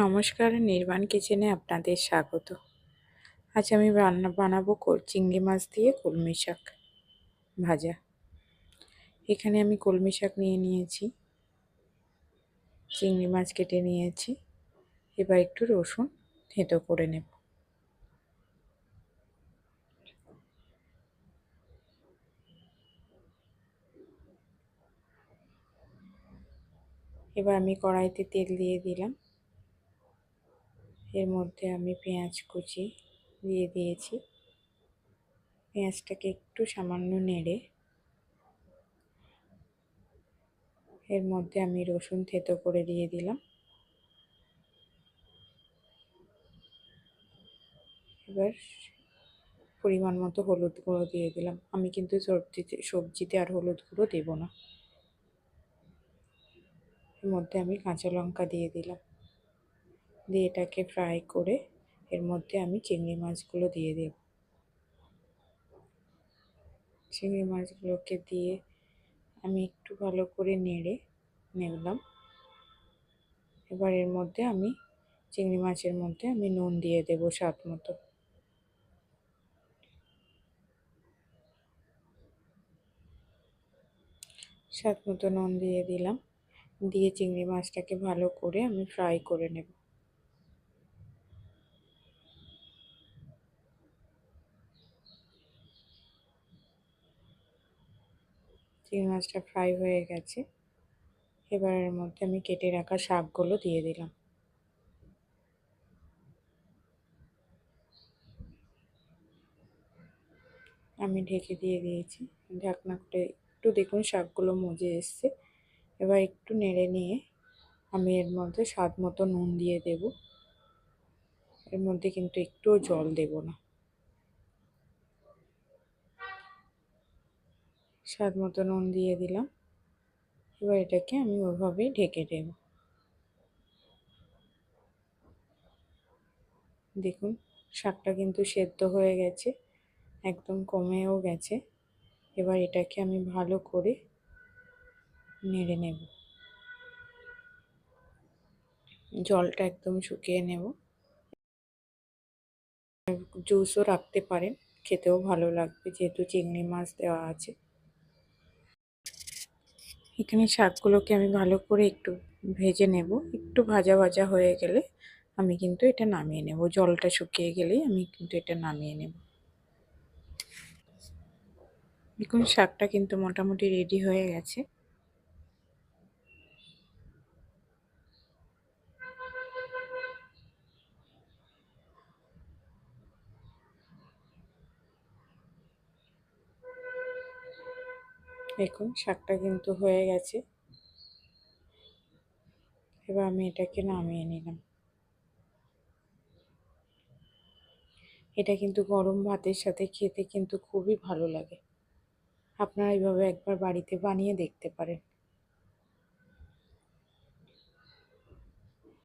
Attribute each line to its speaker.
Speaker 1: নমস্কার, নির্বাণ কিচেনে আপনাদের স্বাগত। আজ আমি রান্না বানাবো চিংড়ি মাছ দিয়ে কলমি শাক ভাজা। এখানে আমি কলমি শাক নিয়ে নিয়েছি, চিংড়ি মাছ কেটে নিয়েছি, এবার একটু রসুন থেঁতো করে নেব। এবার আমি কড়াইতে তেল দিয়ে দিলাম। এর মধ্যে আমি পেঁয়াজ কুচি দিয়ে দিয়েছি। পেঁয়াজটাকে একটু সামান্য নেড়ে এর মধ্যে আমি রসুন থেতো করে দিয়ে দিলাম। এবার পরিমাণ মতো হলুদ গুঁড়ো দিয়ে দিলাম। আমি কিন্তু সবজিতে সবজিতে আর হলুদ গুঁড়ো দেবো না। এর মধ্যে আমি কাঁচা লঙ্কা দিয়ে দিলাম। দিয়ে এটাকে ফ্রাই করে এর মধ্যে আমি চিংড়ি মাছগুলো দিয়ে দেব। চিংড়ি মাছগুলোকে দিয়ে আমি একটু ভালো করে নেড়ে নেড়লাম এবার এর মধ্যে আমি চিংড়ি মাছের মধ্যে আমি নুন দিয়ে দেবো স্বাদ মতো। স্বাদ মতো নুন দিয়ে দিলাম। দিয়ে চিংড়ি মাছটাকে ভালো করে আমি ফ্রাই করে নেব। চিংড়ি মাছটা ফ্রাই হয়ে গেছে। এবার এর মধ্যে আমি কেটে রাখা শাকগুলো দিয়ে দিলাম। আমি ঢেকে দিয়ে দিয়েছি। ঢাকনা করে একটু দেখুন শাকগুলো মজে এসছে। এবার একটু নেড়ে নিয়ে আমি এর মধ্যে স্বাদ মতো নুন দিয়ে দেব। এর মধ্যে কিন্তু একটুও জল দেব না। স্বাদ মতো নুন দিয়ে দিলাম। এবার এটাকে আমি ওইভাবেই ঢেকে দেব। দেখুন, শাকটা কিন্তু সেদ্ধ হয়ে গেছে, একদম কমেও গেছে। এবার এটাকে আমি ভালো করে নেড়ে নেব। জলটা একদম শুকিয়ে নেব। জুসও রাখতে পারেন, খেতেও ভালো লাগবে, যেহেতু চিংড়ি মাছ দেওয়া আছে। এখানে শাকগুলোকে আমি ভালো করে একটু ভেজে নেব। একটু ভাজা ভাজা হয়ে গেলে আমি কিন্তু এটা নামিয়ে নেব। জলটা শুকিয়ে গেলেই আমি কিন্তু এটা নামিয়ে নেব। দেখুন, শাকটা কিন্তু মোটামুটি রেডি হয়ে গেছে। দেখুন, শাকটা কিন্তু হয়ে গেছে। এবার আমি এটাকে নামিয়ে নিলাম। এটা কিন্তু গরম ভাতের সাথে খেতে কিন্তু খুবই ভালো লাগে। আপনারা এইভাবে একবার বাড়িতে বানিয়ে দেখতে পারেন।